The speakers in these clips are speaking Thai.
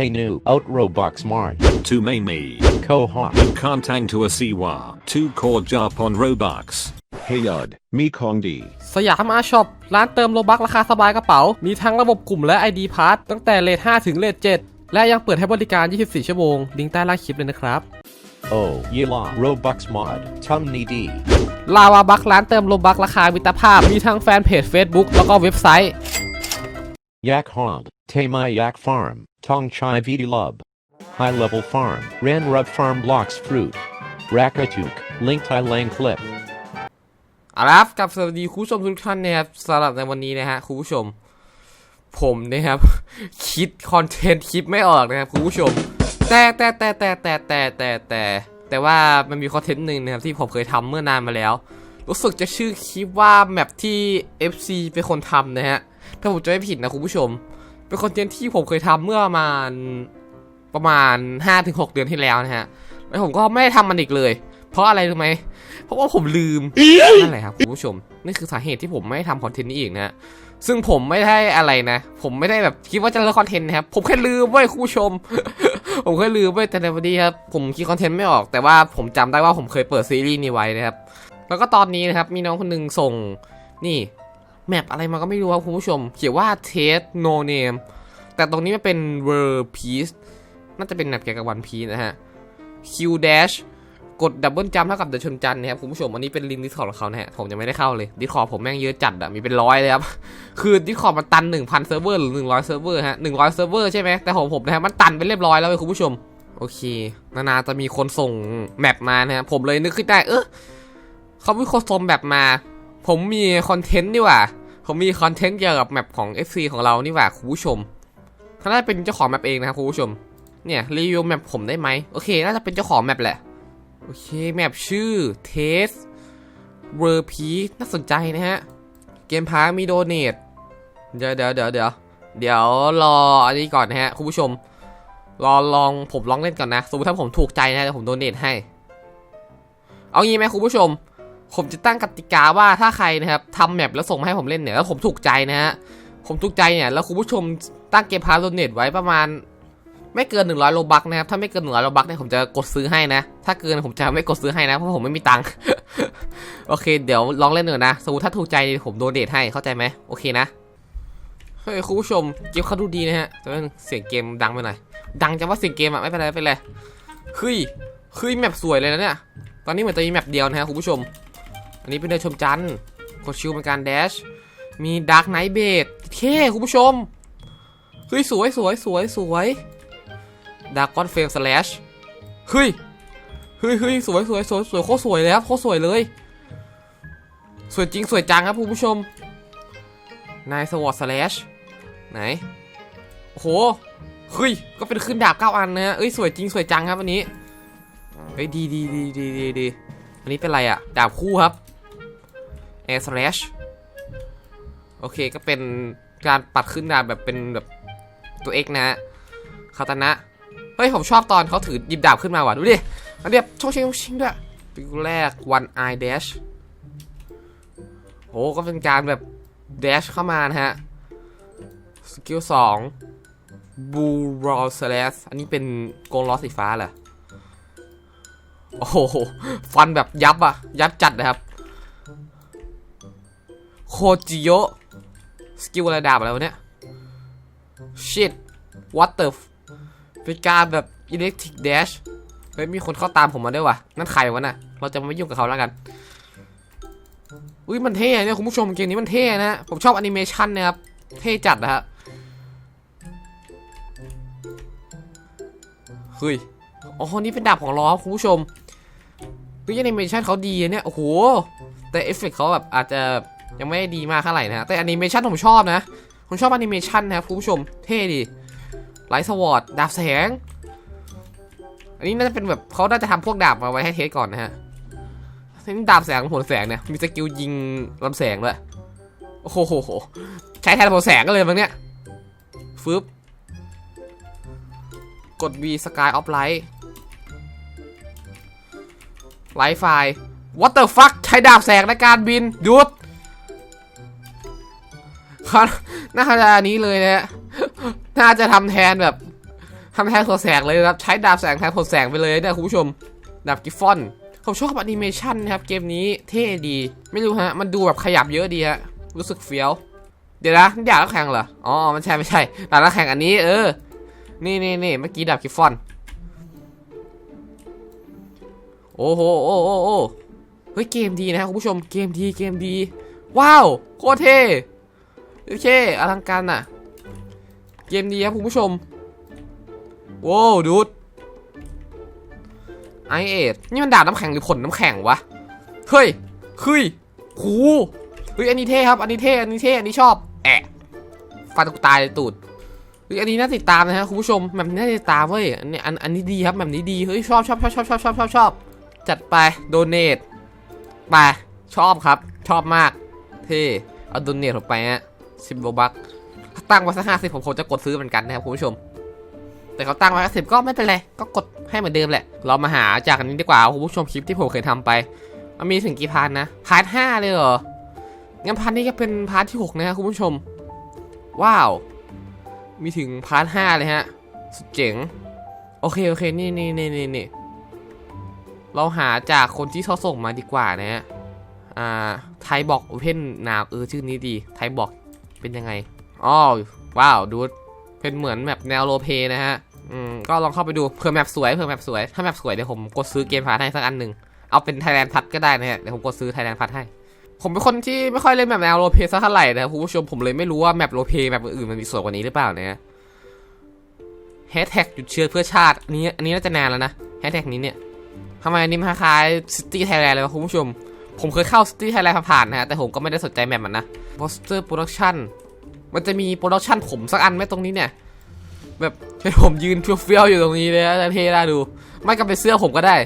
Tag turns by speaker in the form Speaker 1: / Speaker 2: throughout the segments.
Speaker 1: Hey new out Robux Smart.
Speaker 2: To me me.
Speaker 1: Koha.
Speaker 2: Kantang to a siwa. To core jump on Robux.
Speaker 3: เฮยอดมีของดี
Speaker 4: สยามอาช็อปร้านเติมโลบักราคาสบายกระเป๋า มีทั้งระบบกลุ่มและ ID p a s s ตั้งแต่เลท5ถึงเลท7และยังเปิดให้บริการ 24 ชั่วโมง ลิงก์ใต้ล่างคลิปเลยนะครับ
Speaker 1: Oh Yila Robux Mod. Tumni D.
Speaker 4: ลาวาบักร้านเติมโลบักราคามิตรภาพ มีทั้งแฟนเพจ Facebook แล้วก็เว็บไซต์
Speaker 1: Yak Hog. Tama Yak Farm. Tong Chai Vidi Lub. High Level Farm. Ran Rub Farm Blocks Fruit. Rakatuk. Link Thai Lang Clip.
Speaker 4: เอาละครับกับสวัสดีคุณผู้ชมทุกท่านนะครับสำหรับในวันนี้นะฮะคุณผู้ชม ผมนะครับ คิดคอนเทนต์คลิปไม่ออกนะครับคุณผู้ชม แต่แต่แต่แต่แต่แต่แต่แต่แต่ว่ามันมีคอนเทนต์หนึ่งนะครับที่ผมเคยทำเมื่อนานมาแล้ว รู้สึกจะชื่อคลิปว่าแมปที่ FC เป็นคนทำนะฮะ ถ้าผมจะไม่ผิดนะคุณผู้ชม เป็นคอนเทนต์ที่ผมเคยทำเมื่อประมาณประมาณ 5-6 เดือนที่แล้วนะฮะ แล้วผมก็ไม่ได้ทำมันอีกเลย เพราะอะไรรู้ไหม เพราะว่าผมลืม นั่นแหละครับคุณผู้ชม นี่คือสาเหตุที่ผมไม่ทำคอนเทนต์นี้อีกนะฮะซึ่งผมไม่ได้อะไรนะ ผมไม่ได้แบบคิดว่าจะเลิกคอนเทนต์นะครับ ผมแค่ลืมเว้ยคุณผู้ชม ผมแค่ลืมเว้ยแต่ในวันนี้ครับ ผมคิดคอนเทนต์ไม่ออก แต่ว่าผมจำได้ว่าผมเคยเปิดซีรีส์นี้ไว้นะครับ แล้วก็ตอนนี้นะครับ มีน้องคนหนึงส่ง นี่ แมปอะไรมาก็ไม่รู้ครับคุณผู้ชม เขียนว่า test no name แต่ตรงนี้มันเป็น world peace น่าจะเป็นแมปเกี่ยวกับวันพีนะฮะ Q dash กดดับเบิลจัมเท่ากับเดชนจันนะครับคุณผู้ชมอันนี้เป็นลิงก์ดิสคอร์ของเขานะฮะผมยังไม่ได้เข้าเลยดิสคอร์ผมแม่งเยอะจัดอะมีเป็นร้อยเลยครับ คือดิสคอร์มันตัน 1,000เซิร์ฟเวอร์หรือ100เซิร์ฟเวอร์ฮะ100เซิร์ฟเวอร์ใช่ไหมแต่ของผมนะฮะมันตันไปเรียบร้อยแล้วเว้ยคุณผู้ชม โอเค นานาจะมีคนส่งแมปมานะฮะผมเลยนึกขึ้นได้เออเขามีคนส่งแมปมา ผมมีคอนเทนต์นี่หว่า ผมมีคอนเทนต์เกี่ยวกับแมปของ FC ของเรานี่หว่าคุณผู้ชมถ้าน่าจะเป็นเจ้าของแมปเองนะครับคุณผู้ชม เนี่ยรีวิวแมปผมได้ไหมโอเค น่าจะเป็นเจ้าของแมปแหละ โอเคแมปชื่อ Test w o r p e น่าสนใจนะฮะ เกมพาร์มีโดเนทเดี๋ยวเดี๋ยวเดี๋ยวเดี๋ยวเดี๋ยวรออันนี้ก่อนนะฮะคุณผู้ชม รอลองผมลองเล่นก่อนนะ สมมติถ้าผมถูกใจนะเดี๋ยวผมโดเนทให้ เอางี้ไหมคุณผู้ชม ผมจะตั้งกติกาว่าถ้าใครนะครับทำแมปแล้วส่งมาให้ผมเล่นเนี่ยแล้วผมถูกใจนะฮะผมถูกใจเนี่ยแล้วคุณผู้ชมตั้งเกมพาร์โดเนทไว้ประมาณ ไม่เกิน100โลบักนะครับถ้าไม่เกิน100โลบักเนี่ยผมจะกดซื้อให้นะ ถ้าเกินผมจะไม่กดซื้อให้นะเพราะผมไม่มีตังค์โอเค เดี๋ยวลองเล่นหน่อยนะสมมติถ้าถูกใจผมโดเนทให้เข้าใจไหมโอเคนะเฮ้ยคุณผู้ชมเกมเขาดูดีนะฮะแต่เสียงเกมดังไปหน่อยดังจังว่าเสียงเกมอะไม่เป็นไรไม่เป็นไรเฮ้ยเฮ้ยแมปสวยเลยนะเนี่ยตอนนี้เหมือนจะมีแมปเดียวนะฮะคุณผู้ชม อันนี้เป็นเดินชมจันทร์กดชิวเป็นการแดช มีดาร์กไนท์เบดเท่คุณผู้ชม เฮ้ย สวยสวยสวยสวยดาร์กอนเฟรมสแลชเฮ้ย เฮ้ยเฮ้ยสวยสวยสวยสวยโคตรสวยเลยครับโคตรสวยเลย สวยจริงสวยจังครับคุณผู้ชม นายสวอตสแลชไหน โอ้โหเฮ้ย ก็เป็นขึ้นดาบเก้าอันนะเอ้ย สวยจริงสวยจังครับอันนี้ เฮ้ย ดีดีดีดีดีดีอันนี้เป็นอะไรอะดาบคู่ครับ แอร์สแลชโอเคก็เป็นการปัดขึ้นดาบแบบเป็นแบบตัว X นะฮะคาตานะ เฮ้ย ผมชอบตอนเขาถือหยิบดาบขึ้นมาว่ะ ดูดิอันเดียบชงชิงชงชิงด้วยปีแรก one eye dash โอ้ก็เป็นการแบบ dash เข้ามานะฮะ สกิลสอง blue roll slash อันนี้เป็นโกงล้อสีฟ้าเหรอ โอ้โห ฟันแบบยับอะยับจัดนะครับ โคจิโยสกิลอะไรดาบอะไรวะเนี่ย shit what the f- เป็นการแบบ electric dash เฮ้ยมีคนเข้าตามผมมาด้วยวะนั่นใครวะน่ะ เราจะไม่ยุ่งกับเขาแล้วกันอุ้ยมันเท่เนี่ยคุณผู้ชมเกมนี้มันเท่นะผมชอบแอนิเมชันนะครับ เท่จัดนะฮะเฮ้ยอ๋อนี่เป็นดาบของล้อคุณผู้ชมดูแอนิเมชันเขาดีเนี่ยโอ้โหแต่เอฟเฟกต์เขาแบบอาจจะ ยังไม่ดีมากเท่าไหร่นะแต่แอนิเมชันผมชอบนะ ผมชอบแอนิเมชันนะครับคุณผู้ชมเท่ดีไลท์สวอตดาบแสง อันนี้น่าจะเป็นแบบเขาน่าจะทำพวกดาบมาไว้ให้เทสก่อนนะฮะนี่ดาบแสงผลแสงเนี่ยมีสกิลยิงลำแสงด้วยโอ้โหใช้แทนผลแสงกันเลยมั้งเนี่ยฟึบกด V Sky of Light ไลท์ไฟ What the fuck ใช้ดาบแสงในการบินหยุด ครับน่าจะนี้เลยนะฮะน่าจะทำแทนแบบทำแทนหัวแสงเลยนะครับ ใช้ดาบแสงแทนหัวแสงไปเลยนี่ยคุณผู้ชม ดาบกิฟฟอนผมชอบแอนิเมชันนะครับ เกมนี้เท่ดี ไม่รู้ฮะ มันดูแบบขยับเยอะดีฮะ รู้สึกเฟี้ยว เดี๋ยวนะนี่ดาบนักแข่งเหรอ อ๋อไม่ใช่ไม่ใช่ ดาบแข่งอันนี้ เออ นี่นี่นี่เมื่อกี้ดาบกิฟฟอน โอ้โห โอ้โอ้โอ้เฮ้ย เกมดีนะครับคุณผู้ชม เกมดี เกมดี ว้าว โคตรเท่ โอเคอลังการอะ เกมดีครับคุณผู้ชมโว้วดูดไอเอ็ดนี่มันดาบน้ำแข็งหรือผลน้ำแข็งวะ เฮ้ยเฮ้ยหูเฮ้ยอันนี้เท่ครับ อันนี้เท่ อันนี้เท่ อันนี้ชอบ แอะฟันกูตายเลยตูดเฮ้ยอันนี้น่าติดตามนะฮะคุณผู้ชมแบบนี้น่าติดตามเว้ย อันนี้อันอันนี้ดีครับแบบนี้ดี เฮ้ยชอบชอบชอบชอบชอบชอบชอบชอบ จัดไป โดเนท ไป ชอบครับ ชอบมาก เท่ เอาโดเนทออกไปฮะ สิบโลบักตั้งไว้สักห้าสิบผมคงจะกดซื้อเหมือนกันนะครับคุณผู้ชม แต่เขาตั้งไว้สิบก็ไม่เป็นไร ก็กดให้เหมือนเดิมแหละ เรามาหาจากอันนี้ดีกว่าคุณผู้ชมคลิปที่ผมเคยทำไป มันมีถึงกี่พาร์ทนะ พาร์ทห้าเลยเหรอ งั้นพาร์ทนี้ก็เป็นพาร์ทที่หกนะครับคุณผู้ชม ว้าว มีถึงพาร์ทห้าเลยฮะ สุดเจ๋ง โอเคโอเค นี่นี่นี่นี่นี่เราหาจากคนที่เขาส่งมาดีกว่านะฮะ อ่า ไทยบอกโอเพนนาวเออชื่อนี้ดี ไทยบอก เป็นยังไงอ๋อว้าวดูเป็นเหมือนแมปแนวโรเพนะฮะอืมก็ลองเข้าไปดูเผื่อแมปสวยเผื่อแมปสวยถ้าแมปสวยเดี๋ยวผมกดซื้อเกมพาร์ทให้สักอันหนึ่งเอาเป็นไทยแลนด์พัทก็ได้นะฮะเดี๋ยวผมกดซื้อไทยแลนด์พัทให้ ผมเป็นคนที่ไม่ค่อยเล่นแมปแนวโรเพสักเท่าไหร่นะครับคุณผู้ชมผมเลยไม่รู้ว่าแมปโรเพแมปอื่นมันมีสวยกว่านี้หรือเปล่านะฮะแฮชแท็กหยุดเชื้อเพื่อชาติอันนี้อันนี้น่าจะนานแล้วนะแฮชแท็กนี้เนี่ยทำไมอันนี้มันคล้ายซิตี้ไทยแลนด์เลยคุณผู้ชม ผมเคยเข้าซิตี้ไทยแลนด์ผ่านๆนะฮะแต่ผมก็ไม่ได้สนใจแมปมันนะ Poster Production มันจะมีโปรดักชันผมสักอันไหมตรงนี้เนี่ย แบบให้ผมยืนเฟี้ยวๆอยู่ตรงนี้เลยนะเท่น่าดู ไม่ก็เป็นเสื้อผมก็ได้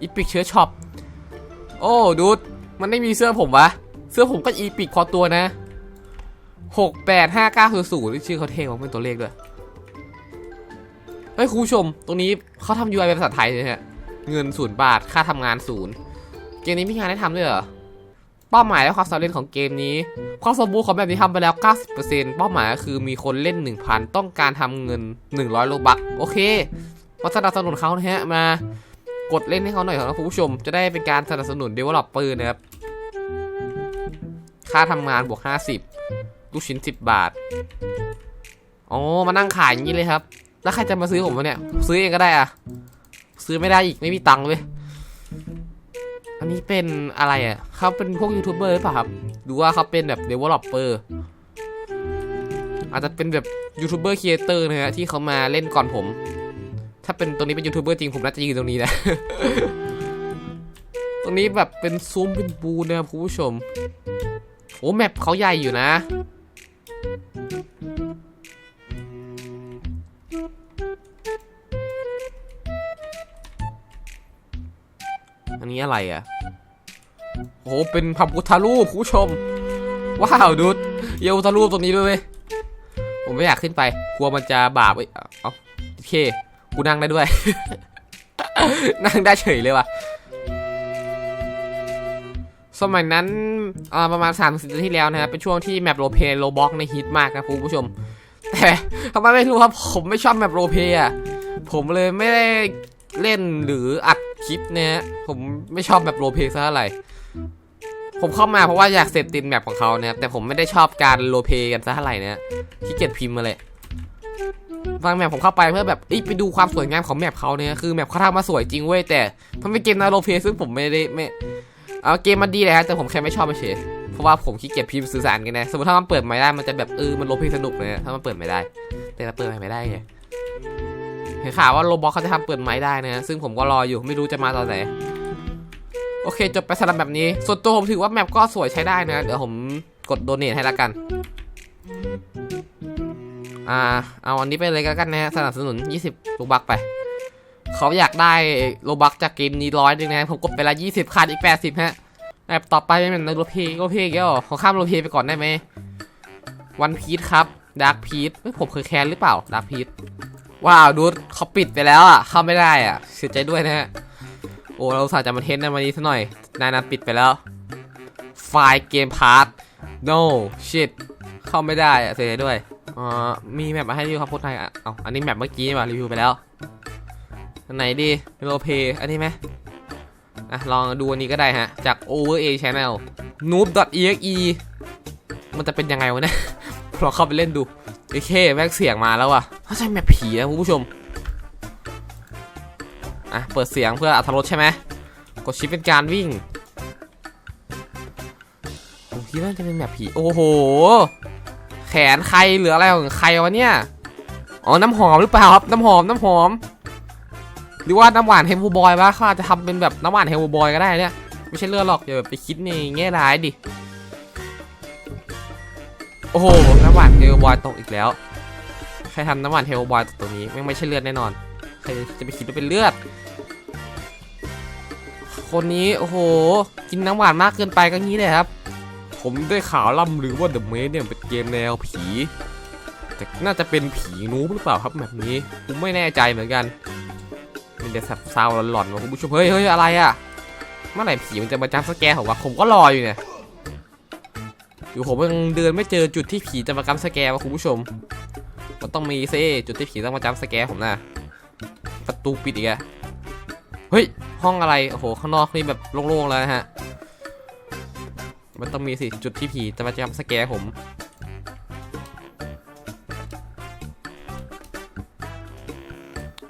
Speaker 4: อีพิกเชื้อช็อปโอ้ดูดมันไม่มีเสื้อผมวะ เสื้อผมก็อีพิกพอตัวนะหกแปดห้าเก้าศูนย์ศูนย์ชื่อเขาเท่ของเป็นตัวเลขด้วยเฮ้ยคุณผู้ชม ตรงนี้เขาทำ UI เป็นภาษาไทยเลยฮะ เงินศูนย์บาท ค่าทำงานศูนย์ เกมนี้มีงานให้ทำด้วยเหรอ เป้าหมายและความสำเร็จของเกมนี้ ความสมบูรณ์ของแบบนี้ทำไปแล้ว 90%เป้าหมายก็คือมีคนเล่น 1,000 ต้องการทำเงิน 100 โลบักโอเคมาสนับสนุนเขานะฮะมากดเล่นให้เขาหน่อยครับผู้ชม จะได้เป็นการสนับสนุน developer นะครับ ค่าทำงานบวก 50 ลูกชิ้น 10 บาท อ๋อ มานั่งขายอย่างนี้เลยครับ แล้วใครจะมาซื้อผมวะเนี่ย ซื้อเองก็ได้อะซื้อไม่ได้อีก ไม่มีตังค์เลย นี้เป็นอะไรอะเขาเป็นพวกยูทูบเบอร์หรือเปล่าครับหรือว่าเขาเป็นแบบเดเวลลอปเปอร์อาจจะเป็นแบบยูทูบเบอร์ครีเอเตอร์นะฮะที่เขามาเล่นก่อนผม ถ้าเป็นตรงนี้เป็นยูทูบเบอร์จริงผมน่าจะยืนตรงนี้นะ ตรงนี้แบบเป็นซุ้มเป็นบูนะครับคุณผู้ชม โอ้แมปเขาใหญ่อยู่นะ อันนี้อะไรอะ โอ้โหเป็นพระพุทธรูปคุณผู้ชม ว้าวดูเยาวุทธรูปตรงนี้ด้วยเว้ยผมไม่อยากขึ้นไป กลัวมันจะบาปเอ้ยเอาโอเค กูนั่งได้ด้วย นั่งได้เฉยเลยว่ะ สมัยนั้นประมาณ3ามสิบปีที่แล้วนะครับ เป็นช่วงที่แมปโรลเพย์โรบ็อกในฮิตมากครับคุณผู้ชม แต่ทำไมไม่รู้ครับ ผมไม่ชอบแมปโรลเพย์อะ ผมเลยไม่ได้เล่นหรืออัดคลิปเนี่ย ผมไม่ชอบแบบโรลเพย์ซะเท่าไหร่ ผมเข้ามาเพราะว่าอยากเสพตินแมปของเขานะครับแต่ผมไม่ได้ชอบการโรลเพยกันซะเท่าไหร่นะขี้เกียจพิมพ์มาเลยบางแมปผมเข้าไปเพื่อแบบไปดูความสวยงามของแมปเขาเนี่ยคือแมปเขาทำมาสวยจริงเว้ยแต่มันเป็นเกมนาโรลเพยซึ่งผมไม่ได้ไม่เอาเกมมันดีแหละฮะแต่ผมแค่ไม่ชอบเฉยเพราะว่าผมขี้เกียจพิมพ์สื่อสารกันนะสมมติถ้ามันเปิดไม่ได้มันจะแบบเออมันโรลเพยสนุกเลยนะถ้ามันเปิดไม่ได้ แต่ถ้าเปิดไม่ได้ไงเห็นข่าวว่าโรบอทเขาจะทำเปิดไม้ได้นะฮะซึ่งผมก็รออยู่ไม่รู้จะมาตอนไหน โอเคจบไปสำหรับแบบนี้ ส่วนตัวผมถือว่าแมปก็สวยใช้ได้นะ เดี๋ยวผมกดโดเนทให้ละกัน อ่า เอาอันนี้ไปเลยก็แล้วกันนะฮะสนับสนุน 20ลูกบักไป เขาอยากได้โลบักจากเกมนี้ร้อยนึงนะ ผมกดไปละ20ขาดอีก 80 ฮะแอบต่อไปเป็นโรเพโรเพเกี่ยวขอข้ามโรเพไปก่อนได้ไหมวันพีทครับดาร์กพีทผมเคยแคนหรือเปล่าดาร์กพีทว้าวดูดเขาปิดไปแล้วอะเข้าไม่ได้อะเสียใจด้วยนะฮะ โอ้เราสาจะมาเทสในวันนี้ซะหน่อย นายนัปิดไปแล้ว ไฟล์เกมพาร์ท no shit เข้าไม่ได้อะเสียด้วยอ่ามีแมปมาให้รีวิวครับพสต์ไทยอะเอาอันนี้แมปเมื่อกี้มารีวิวไปแล้วอันไหนดีโรเพอันนี้ไหมอะลองดูอันนี้ก็ได้ฮะ จาก Over A Channel noob exe มันจะเป็นยังไงวะเนี่ยลองเข้าไปเล่นดูโอเคแม่งเสียงมาแล้วว่ะถ้าใช่แมปผีนะคุณผู้ชม อะ เปิดเสียงเพื่ออัธรสใช่ไหมกดชิปเป็นการวิ่งผมคิดว่าจะเป็นแมปผี โอ้โห แขนใครเหรืออะไรของใครวะเนี่ย อ๋อ น้ำหอมหรือเปล่าครับ น้ำหอม น้ำหอม หรือว่าน้ำหวานเฮมบูบอยวะเขาอาจจะทำเป็นแบบน้ำหวานเฮมบูบอยก็ได้เนี่ย ไม่ใช่เลือดหรอกอย่าแบบไปคิดในแง่ร้ายดิ โอ้โห น้ำหวานเฮลบอยตกอีกแล้ว ใครทำน้ำหวานเฮลบอยตกตรงนี้ไม่ไม่ใช่เลือดแน่นอน ใครจะไปคิดว่าเป็นเลือด คนนี้โอ้โห กินน้ำหวานมากเกินไปก็งี้เลยครับ ผมได้ข่าวล่ำลือว่า The Maze เนี่ยเป็นเกมแนวผีแต่น่าจะเป็นผีนูบหรือเปล่าครับแบบนี้ผมไม่แน่ใจเหมือนกัน มันจะสับซาวหลอนๆมาคุณผู้ชมเฮ้ยเฮ้ยอะไรอะเมื่อไหร่ผีมันจะมาจับสแกร์ผมวะผมก็รออยู่เนี่ยอยู่ผมยังเดินไม่เจอจุดที่ผีจะมาจับสแกร์วะคุณผู้ชม มันต้องมีซิจุดที่ผีต้องมาจับสแกร์ผมนะประ ตูปิดอีกอะเฮ้ย ห้องอะไร โอ้โห ข้างนอกนี่แบบโล่งๆแล้วนะฮะ มันต้องมีสิ จุดที่ผีจะมาจำสแกผม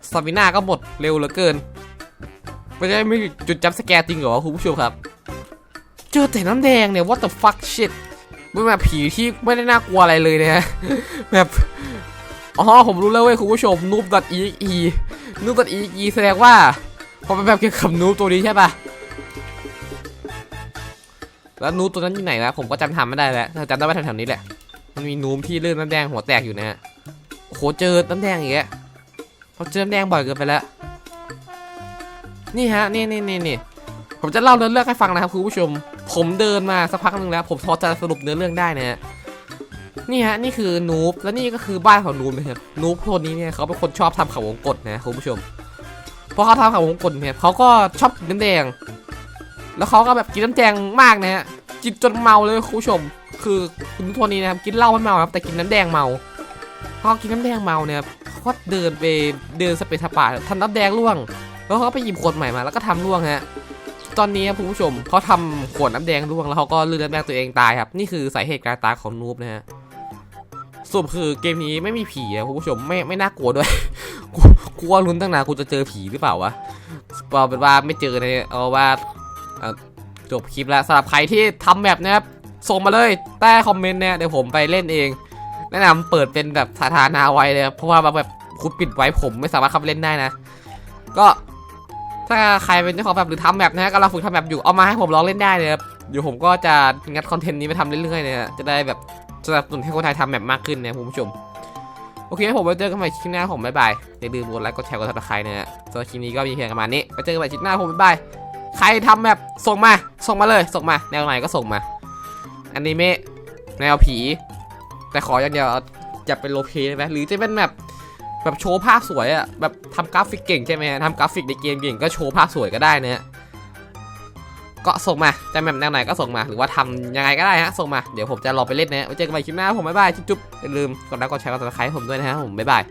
Speaker 4: สตามิน่าก็หมดเร็วเหลือเกิน ไม่ได้ไม่จุดจับสแกจริงเหรอคุณผู้ชมครับ เจอแต่น้ำแดงเนี่ย what the fuck shit เป็นแบบผีที่ไม่ได้น่ากลัวอะไรเลยนะฮะ แบบ อ๋อ ผมรู้แล้วเว้ยคุณผู้ชมนูบดัตอีอี noob.exe noob.exe แสดงว่าพอเป็นแบบเกี่ยวกับนูบตัวนี้ใช่ปะแล้วนูบตัวนั้นอยู่ไหนนะผมก็จำทำไม่ได้แล้วแต่จำได้ว่าแถวๆนี้แหละมันมีนูบที่เลื่อนน้ำแดงหัวแตกอยู่นะฮะโหเจอน้ำแดงอย่างเงี้ยเขาเจอน้ำแดงบ่อยเกินไปแล้วนี่ฮะนี่นี่นี่นี่ผมจะเล่าเนื้อเรื่องให้ฟังนะครับคุณผู้ชม ผมเดินมาสักพักหนึ่งแล้ว ผมพอจะสรุปเนื้อเรื่องได้นะฮะ นี่ฮะนี่คือนูบและนี่ก็คือบ้านของนูบนะครับนูบคนนี้เนี่ยเขาเป็นคนชอบทำเขาวงกตนะคุณผู้ชมพอเขาทำเขาวงกตเนี่ยเขาก็ชอบกินน้ำแดง แล้วเขาก็แบบกินน้ำแดงมากนะฮะกินจนเมาเลยคุณผู้ชม คือคุณทุกคนนี้นะครับกินเหล้าไม่เมาครับแต่กินน้ำแดงเมาพอกินน้ำแดงเมาเนี่ยเขาก็เดินไปเดินสเปซสปาทำน้ำแดงร่วง แล้วเขาก็ไปหยิบขวดใหม่มาแล้วก็ทำร่วงฮะตอนนี้ครับคุณผู้ชมเขาทำขวดน้ำแดงร่วงแล้วเขาก็ลื่นน้ำแดงตัวเองตายครับ นี่คือสาเหตุการตายของนูบนะฮะ สรุปคือเกมนี้ไม่มีผีนะคุณผู้ชมไม่ไม่น่ากลัวด้วยกูกูว่าลุ้นตั้งนานกูจะเจอผีหรือเปล่าวะเอาเป็นว่าไม่เจอเลยเอาว่าจบคลิปแล้วสำหรับใครที่ทำแบบนะครับส่งมาเลยใต้คอมเมนต์เนี่ยเดี๋ยวผมไปเล่นเอง แนะนำเปิดเป็นแบบสาธารณะไว้เลยเพราะว่าแบบคุณปิดไว้ผมไม่สามารถเข้าไปเล่นได้นะ ก็ถ้าใครเป็นเจ้าของแบบหรือทำแบบนะฮะกำลังฝึกทำแบบอยู่เอามาให้ผมลองเล่นได้เลยครับเดี๋ยวผมก็จะงัดคอนเทนต์นี้ไปทำเรื่อยๆเนี่ยจะได้แบบ สนับสนุนให้คนไทยทำแบบมากขึ้นนะคุณผู้ชม โอเคผมไปเจอกันใหม่คลิปหน้าผมบ๊ายบายอย่าลืมกดไลค์กดแชร์กดซับสไครนะฮะสำหรับคลิปนี้ก็มีเพียงประมาณนี้ไปเจอกันใหม่คลิปหน้าผมบ๊ายบายใครทำแบบส่งมาส่งมาเลยส่งมา แนวไหนก็ส่งมาอันิเมะแนวผี แต่ขออย่างเดียวอย่าเป็นโลเพได้ไหมหรือจะเป็นแบบแบบโชว์ภาพสวยอะแบบทำกราฟิกเก่งใช่ไหมทำกราฟิกในเกมเก่งก็โชว์ภาพสวยก็ได้นะฮะ ก็ส่งมาจะแบบแนวไหนก็ส่งมาหรือว่าทำยังไงก็ได้ฮะส่งมาเดี๋ยวผมจะรอไปเล่นนะไว้เจอกันใหม่คลิปหน้าผมบ๊ายบายจุ๊บๆอย่าลืมกดไลค์กดแชร์กดติดตามให้ผมด้วยนะฮะผมบ๊ายบาย